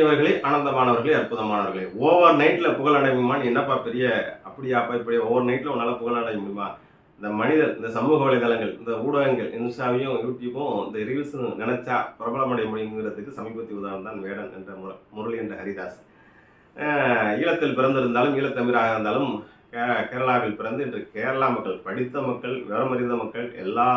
இனியவர்களே ஆனந்தமானவர்களே அற்புதமானவர்களே. Over நைட்டில் புகழ் அடைய முடியுமான்னு என்னப்பா பெரிய அப்படியாப்பா இப்படி ஓவர் நைட்டில் உன்னால் புகழ் அடைய முடியுமா? இந்த மனிதர் இந்த சமூக வலைதளங்கள் இந்த ஊடகங்கள் இன்ஸ்டாவையும் யூடியூப்பும் இந்த ரீல்ஸ் நினைச்சா பிரபலமடைய முடியுங்கிறதுக்கு சமீபத்திய உதாரணம் தான் வேடன் என்ற முரளி என்ற ஹரிதாஸ். ஈழத்தில் பிறந்திருந்தாலும் ஈழத்தமிழாக இருந்தாலும் கேரளாவில் பிறந்து இன்று கேரளா மக்கள் படித்த மக்கள் விவரமறிந்த மக்கள் எல்லா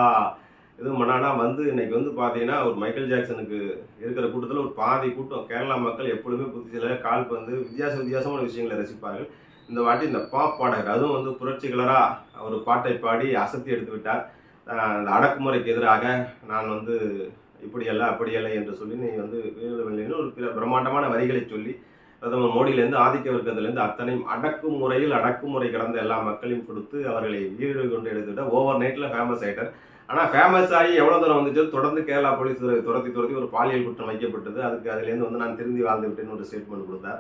எதுவும் பண்ணானா வந்து இன்னைக்கு வந்து பார்த்தீங்கன்னா ஒரு மைக்கேல் ஜாக்சனுக்கு இருக்கிற கூட்டத்தில் ஒரு பாதி கூட்டம். கேரளா மக்கள் எப்பொழுதுமே புத்திசில கால் வந்து வித்தியாச வித்தியாசமான விஷயங்களை ரசிப்பார்கள். இந்த வாட்டி இந்த பாப் பாடகர் அதுவும் வந்து புரட்சிகளராக ஒரு பாட்டை பாடி அசத்தி எடுத்து விட்டார். அந்த அடக்குமுறைக்கு எதிராக நான் வந்து இப்படியல்ல அப்படியல்ல என்று சொல்லி நீ வந்து ஒரு பிற பிரம்மாண்டமான வரிகளை சொல்லி பிரதமர் மோடியிலேருந்து ஆதிக்க வர்க்கத்திலேருந்து அத்தனையும் அடக்குமுறையில் அடக்குமுறை கடந்த எல்லா மக்களையும் கொடுத்து அவர்களை வீடு கொண்டு எடுத்துவிட்ட ஓவர் நைட்டில் ஃபேமஸ் ஆகிட்டார் ஆனால் ஃபேமஸ் ஆகி எவ்வளோ தூரம் வந்துச்சு தொடர்ந்து கேரளா போலீஸ் துரத்தி துரத்தி ஒரு பாலியல் குற்றம் வைக்கப்பட்டது. அதுக்கு அதுலேருந்து வந்து நான் திருந்தி வாழ்ந்து விட்டேன்னு ஒரு ஸ்டேட்மெண்ட் கொடுத்தார்.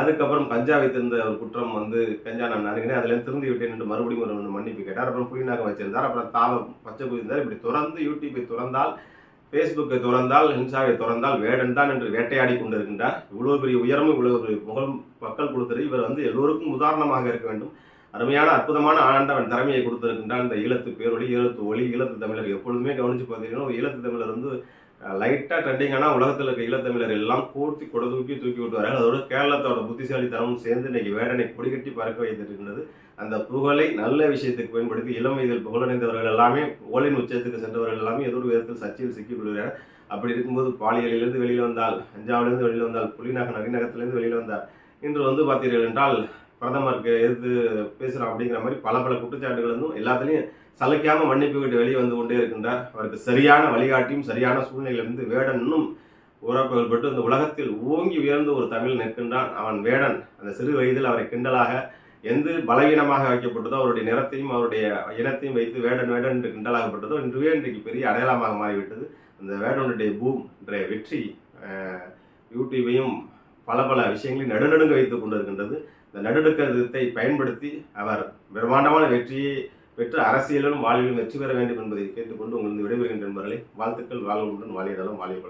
அதுக்கப்புறம் கஞ்சா வைத்திருந்த ஒரு குற்றம் வந்து கஞ்சா நான் அணுகினேன். அதுலேருந்து திருந்தி விட்டேன் என்று மறுபடியும் ஒரு மன்னிப்பு கேட்டார். அப்புறம் புலிநாகம் வச்சிருந்தார். அப்புறம் தாவ பச்சை புரிந்தார் இப்படி துறந்து யூடியூப்பை துறந்தால் ஃபேஸ்புக்கை திறந்தால் இன்ஸ்டாவை திறந்தால் வேடன் தான் என்று வேட்டையாடி கொண்டிருக்கின்றார். இவ்வளோ பெரிய உயரமும் இவ்வளோ பெரிய புகழ் மக்கள் கொடுத்தது. இவர் வந்து எல்லோருக்கும் உதாரணமாக இருக்க வேண்டும். அருமையான அற்புதமான ஆண்டவன் திறமையை கொடுத்திருக்கின்றான் இந்த ஈழத்து பேரொழி ஈழத்து ஒளி ஈழத்து தமிழர் எப்பொழுதுமே கவனித்து பார்த்தீங்கன்னா ஈழத்து தமிழர் வந்து லைட்டாக ட்ரெண்டிங்கான உலகத்தில் இருக்க ஈழத்தமிழர் எல்லாம் கூர்த்தி கொடு தூக்கி தூக்கி விட்டுவார்கள். அதோட கேரளத்தோட புத்திசாலித்தனமும் சேர்ந்து இன்னைக்கு வேடனை கொடிகட்டி பறக்க வைத்திருக்கின்றது அந்த புகழை நல்ல விஷயத்துக்கு பயன்படுத்தி இளம் வயதில் புகழடைந்தவர்கள் எல்லாமே புகழின் உச்சத்துக்கு சென்றவர்கள் எல்லாமே ஏதோ ஒரு விதத்தில் சர்ச்சையில் சிக்கிக் கொள்கிறார். அப்படி இருக்கும்போது பாலியலிலிருந்து வெளியில் வந்தால் அஞ்சாவிலிருந்து வெளியில் வந்தால் புலிநகர் நரிநகரத்திலிருந்து வெளியில் வந்தார். இன்று வந்து பார்த்தீர்கள் என்றால் பிரதமருக்கு எதிர்த்து பேசுகிறோம் அப்படிங்கிற மாதிரி பல பல குற்றச்சாட்டுகள் எல்லாத்துலேயும் சலைக்காம மன்னிப்பு விட்டு வெளியே வந்து கொண்டே இருக்கின்றார். அவருக்கு சரியான வழிகாட்டியும் சரியான சூழ்நிலையிலிருந்து வேடன் இன்னும் உறப்புகள் பெற்று இந்த உலகத்தில் ஓங்கி உயர்ந்து ஒரு தமிழ் நிற்கின்றான் அவன் வேடன். அந்த சிறு வயதில் அவரை கிண்டலாக எந்த பலவீனமாக வைக்கப்பட்டதோ அவருடைய நிறத்தையும் அவருடைய இனத்தையும் வைத்து வேடன் வேடன் என்று கிண்டலாகப்பட்டதோ இன்றுவே இன்றைக்கு பெரிய அடையாளமாக மாறிவிட்டது. அந்த வேடனுடைய பூம் என்ற வெற்றி யூடியூபையும் பல பல விஷயங்களை நடுநடுங்க வைத்துக் கொண்டிருக்கின்றது. இந்த நடுநடுக்கத்தை பயன்படுத்தி அவர் பிரம்மாண்டமான வெற்றியை பெற்று அரசியலிலும் வாழ்விலும் வெற்றி பெற வேண்டும் என்பதை கேட்டுக்கொண்டு உங்களுக்கு விடைபெறுகின்ற நண்பர்களை. வாழ்த்துக்கள் வாழ்வுடன் வாழியதாலும் வாழிய